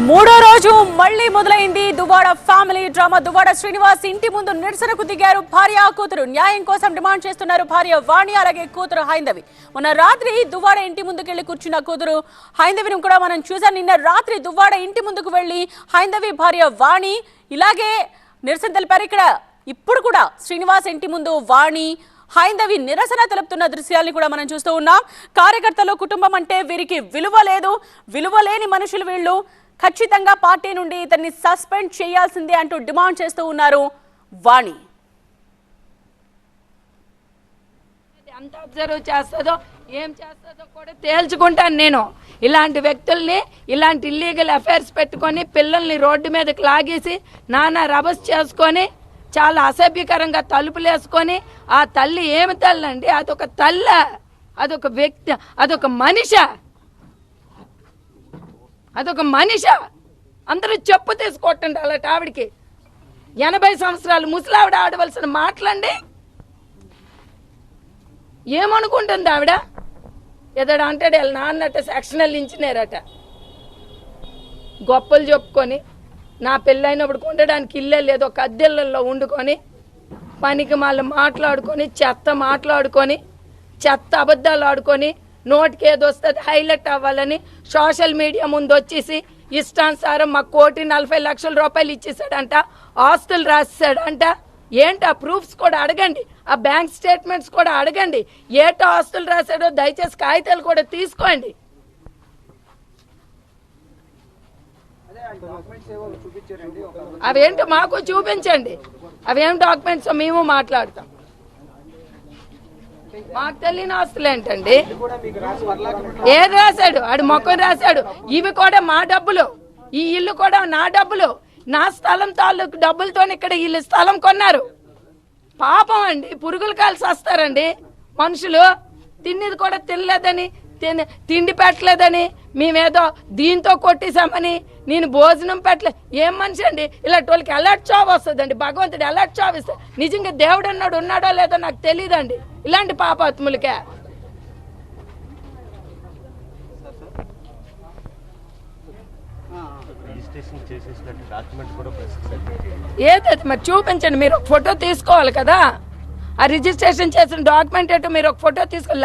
మూడో రోజు మళ్ళీ మొదలైంది దువ్వాడ ఫ్యామిలీ డ్రామా. దువ్వాడ శ్రీనివాస్ ఇంటి ముందు నిరసనకు దిగారు. భార్య కూతురు న్యాయం కోసం డిమాండ్ చేస్తున్నారు. భార్య వాణి అలాగే కూతురు హైందవి. మొన్న రాత్రి దువ్వాడ ఇంటి ముందుకెళ్ళి కూర్చున్న కూతురు హైందవిని కూడా మనం చూసాం. నిన్న రాత్రి దువ్వాడ ఇంటి ముందుకు వెళ్ళి హైందవి భార్య వాణి ఇలాగే నిరసన తెలిపారు. ఇక్కడ ఇప్పుడు కూడా శ్రీనివాస్ ఇంటి ముందు వాణి హైందవి నిరసన తెలుపుతున్న దృశ్యాల్ని కూడా మనం చూస్తూ ఉన్నాం. కార్యకర్తలు కుటుంబం అంటే వీరికి విలువ లేదు. విలువ లేని మనుషులు వీళ్ళు. ఖచ్చితంగా పార్టీ నుండి ఇతన్ని సస్పెండ్ చేయాల్సిందే అంటూ డిమాండ్ చేస్తూ ఉన్నారు వాణి. ఎంత అబ్జర్వ్ చేస్తుందో ఏం చేస్తుందో కూడా తేల్చుకుంటాను నేను. ఇలాంటి వ్యక్తుల్ని ఇలాంటి ఇల్లీగల్ అఫైర్స్ పెట్టుకొని పిల్లల్ని రోడ్డు మీదకి లాగేసి నానా రభస్ చేసుకొని చాలా అసభ్యకరంగా తలుపులేసుకొని ఆ తల్లి ఏమి తల్లి అండి అదొక తల్ల అదొక వ్యక్తి అదొక మనిష. అదొక మనిష అందరూ చెప్పు తీసుకోవటండి అలాంటి ఆవిడకి. ఎనభై సంవత్సరాలు ముసలావిడ ఆడవలసిన మాటలండి. ఏమనుకుంటుంది ఆవిడ? ఎదడు అంటాడు వాళ్ళ నాన్నట సెక్షనల్ ఇంజనీరట గొప్పలు చెప్పుకొని నా పెళ్ళైనప్పుడు ఉండడానికి ఇల్లే లేదు ఒక అద్దెళ్ళల్లో వండుకొని పనికి మళ్ళీ మాట్లాడుకొని చెత్త మాట్లాడుకొని చెత్త అబద్ధాలు ఆడుకొని నోటికి ఏదో వస్తుంది హైలైట్ అవ్వాలని సోషల్ మీడియా ముందు వచ్చేసి ఇష్టానుసారం మా కోటి నలభై లక్షల రూపాయలు ఇచ్చేసాడంట ఆస్తులు రాసేసాడంట. ఏంటి ఆ ప్రూఫ్స్ కూడా అడగండి ఆ బ్యాంక్ స్టేట్మెంట్స్ కూడా అడగండి ఏటో ఆస్తులు రాశాడో దయచేసి కాగితాలు కూడా తీసుకోండి. అవేంటో మాకు చూపించండి అవేం డాక్యుమెంట్స్ మేము మాట్లాడతాం. మాకు తెలియని ఆస్తులు ఏంటండి? ఏది రాశాడు? ఆడు మొక్కను రాశాడు. ఇవి కూడా మా డబ్బులు. ఈ ఇల్లు కూడా నా డబ్బులు. నా స్థలం తాలూకు డబ్బులతో ఇక్కడ వీళ్ళు స్థలం కొన్నారు. పాపం అండి పురుగులు కాల్సి వస్తారండి. మనుషులు తిన్నది కూడా తినలేదని తిని తిండి పెట్టలేదని మేమేదో దీంతో కొట్టేశామని నేను భోజనం పెట్టలే. ఏం మనిషి అండి? ఇలాంటి వాళ్ళకి అలర్ట్ చావ్ వస్తుందండి. భగవంతుడు అలర్ట్ చావ్ ఇస్తాడు నిజంగా దేవుడు అన్నాడు ఉన్నాడో లేదో నాకు తెలియదండి ఇలాంటి పాపాత్ములకే. ఏదైతే మరి చూపించండి మీరు ఫోటో తీసుకోవాలి కదా. ఆ రిజిస్ట్రేషన్ చేసిన డాక్యుమెంట్ ఏంటో మీరు ఒక ఫోటో తీసుకొని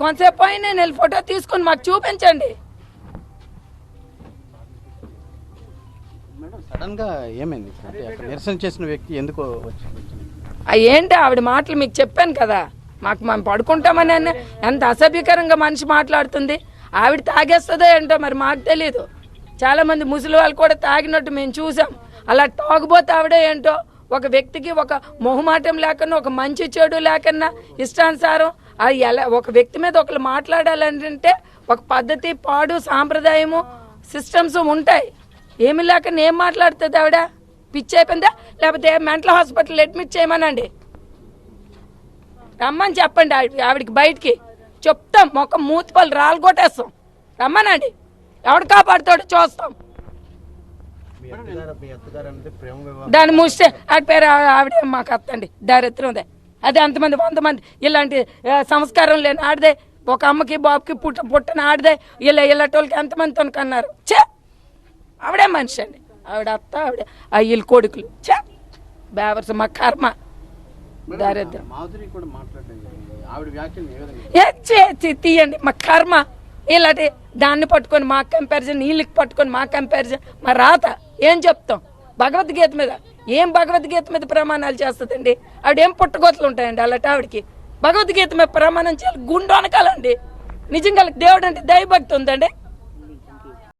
కొంతసేపు పోయి నేను వెళ్ళి ఫోటో తీసుకొని మాకు చూపించండి. ఏమైంది? నిరసన చేసిన వ్యక్తి ఎందుకు ఏంటి ఆవిడ మాటలు మీకు చెప్పాను కదా? మాకు మేము పడుకుంటామని అన్న ఎంత అసభ్యకరంగా మనిషి మాట్లాడుతుంది. ఆవిడ తాగేస్తుందో ఏంటో మరి మాకు తెలియదు చాలా మంది ముసలి వాళ్ళు కూడా తాగినట్టు మేము చూసాం. అలా తాగుబోతే ఆవిడే ఏంటో ఒక వ్యక్తికి ఒక మొహమాటం లేకన్నా ఒక మంచి చెడు లేకన్నా ఇష్టానుసారం అది ఎలా ఒక వ్యక్తి మీద ఒకరు మాట్లాడాలంటే ఒక పద్ధతి పాడు సాంప్రదాయము సిస్టమ్స్ ఉంటాయి. ఏమి లేకన్నా ఏం మాట్లాడుతుంది ఆవిడ? పిచ్చి అయిపోయిందా? లేకపోతే మెంటల్ హాస్పిటల్ అడ్మిట్ చేయమనండి. రమ్మని చెప్పండి ఆవిడ- ఆవిడకి బయటికి. చెప్తాం మొక్క మూతిపళ్ళు రాళ్ళు కొట్టేస్తాం. రమ్మనండి. ఎవడు కాపాడుతాడో చూస్తాం. మీ అత్తగారు మీ అత్తగారు అంటే ప్రేమ వివాహం. దాని ముస్తే ఆడి పేరు ఆ- ఆవిడే మాకు అత్తండి దారిద్రందే అదే. అంతమంది వంద మంది ఇలాంటి ఆ, సంస్కారం లేని ఆడదే. ఒక అమ్మకి బాబుకి పుట్ట పుట్టని ఆడదే. ఇలా ఇలాంటి ఎంతమందితో కన్నారు చే ఆవిడే మనిషి అండి. ఆవిడ అత్త ఆవిడ ఆ వీళ్ళ కొడుకులు. చే బేవర్స్ మా కర్మ. దారిద్రం. తీయండి. మా కర్మ. ఇలాంటి దాన్ని పట్టుకొని మా కంపారిజన్ వీళ్ళకి పట్టుకొని మా కంపారిజన్ మా రాత. ఏం చెప్తాం? భగవద్గీత మీద ఏం భగవద్గీత మీద ప్రమాణాలు చేస్తుందండి? ఆవిడ ఏం పుట్టగోతలు ఉంటాయండి అలాంటి ఆవిడకి భగవద్గీత మీద ప్రమాణం చేయాలి గుండు అనకాలండి నిజంగా దేవుడు అంటే దైవభక్తి ఉందండి.